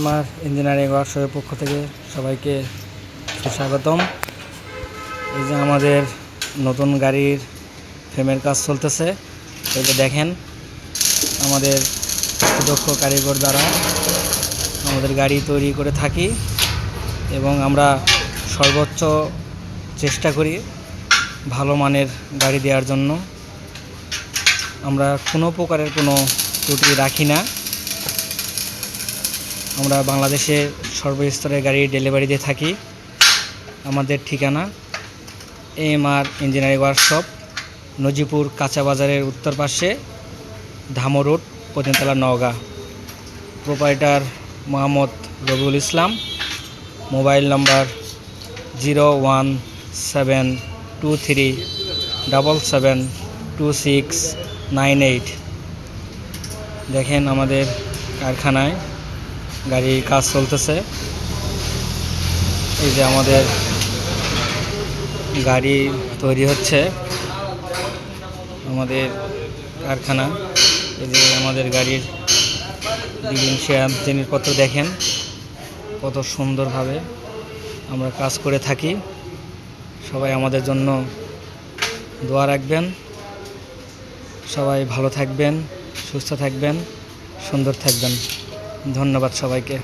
আমার ইঞ্জিনিয়ারিং ওয়ার্কশপের পক্ষ থেকে সবাইকে সুস্বাগতম। এই যে আমাদের নতুন গাড়ির ফ্রেমের কাজ চলতেছে, এই যে দেখেন আমাদের দক্ষ কারিগর দ্বারা আমাদের গাড়ি তৈরি করে থাকি এবং আমরা সর্বোচ্চ চেষ্টা করি ভালো মানের গাড়ি দেওয়ার জন্য। আমরা কোনো প্রকারের কোনো ত্রুটি রাখি না। আমরা বাংলাদেশে সর্বস্তরের গাড়ি ডেলিভারি দিয়ে থাকি। আমাদের ঠিকানা M R engineering workshop Najipur কাঁচা বাজারের উত্তর পাশে, Dhamo road, Patnitala Naogaon. Proprietor Mohammad Rabiul Islam. Mobile number zero one seven two three double seven two six nine eight. দেখেন আমাদের কারখানায় গাড়ির কাজ চলতেছে। এই যে আমাদের গাড়ি তৈরি হচ্ছে। আমাদের কারখানা। এই যে আমাদের গাড়ির শেয়ার জিনিসপত্র দেখেন। কত সুন্দরভাবে আমরা কাজ করে থাকি। সবাই আমাদের জন্য দোয়া রাখবেন। সবাই ভালো থাকবেন, সুস্থ থাকবেন, সুন্দর থাকবেন। ধন্যবাদ সবাইকে।